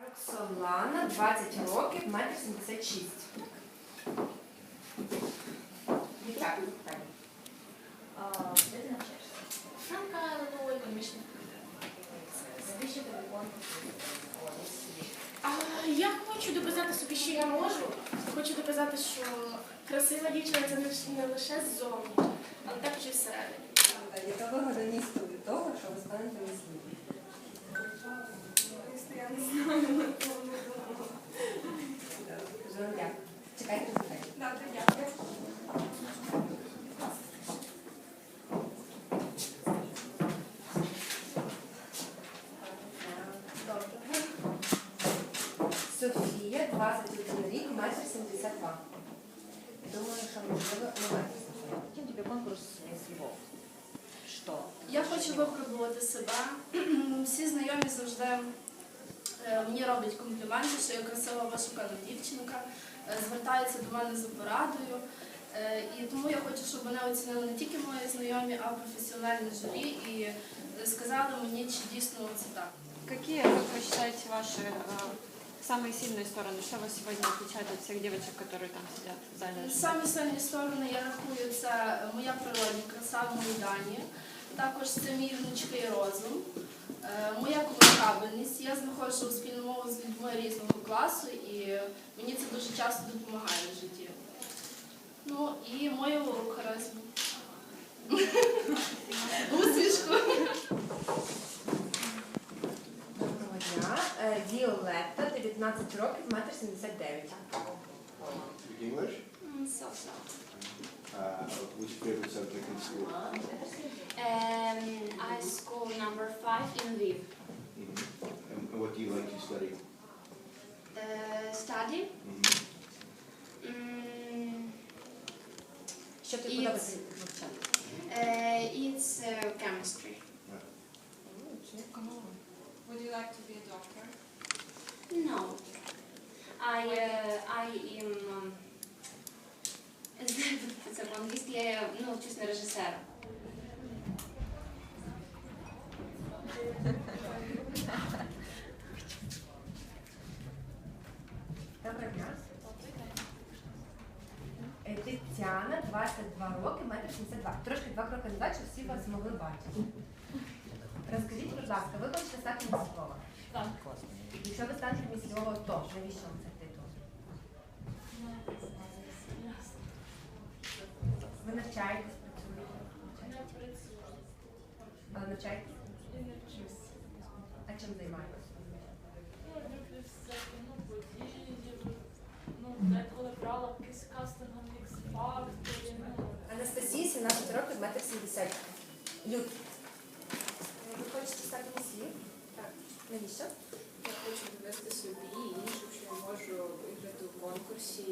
Роксолана, 20 років, метр 76. Дівчата, питання. Де ти навчаєшся? Самка нової економічної Навіщо тобі конкурс? Я хочу доказати собі, що я можу. Хочу доказати, що красива дівчина це не лише- не ззовні, але також і всередині. Яка вигода місту від того, що ви станете Чекайте запитання. Добре, дякую. Софія, 21 рік, метр 72. Думаю, що можливо не метр. Чим тобі конкурс слів? Що? Я хочу випробувати себе. Всі знайомі завжди е, мені роблять компліменти, що я красива вишукана дівчинка, звертаються до мене за порадою. Е, І тому я хочу, щоб мене оцінили не тільки мої знайомі, а професіональні журі і е, сказали мені, чи дійсно це так. Какие, как вы считаете, ваши э, самые сильные стороны? Что вас сегодня отличает от всех девочек, которые там сидят в зале? Самі сильні сторони я рахую, це моя природня краса в моїй дані. Також це мій гнучкий розум, е, моя комунікабельність. Я знаходжу спільну мову з людьми різного класу і мені це дуже часто допомагає в житті. Ну і мою харизму. Усмішку. Доброго дня. Е, Віолетта, 19 років, метр 79. Speak English? So, so. Uh, your favorite subject in school? Um, study? Uh, study. Mhm. Mm, Що тобі І подобається вивчати? uh, it's uh, chemistry. Would you like to be a doctor? No. I, uh, I am... um, не знаю, як це по-англійськи, я ну, вчусь на режисера. Доброго дня. Тетяна, 22 роки, метр 72. Трошки два кроки назад, щоб всі вас могли бачити. Розкажіть, будь ласка, ви хочете стати міс Так. Якщо ви станете міс то навіщо вам цей титул? Ви навчаєтесь, працюєте? Але навчаєтесь? А чим займаєтесь? Ну, 270. Люд. Ви хочете стати на світ? Так. Навіщо? Я хочу довести собі і іншим, що я можу виграти в конкурсі.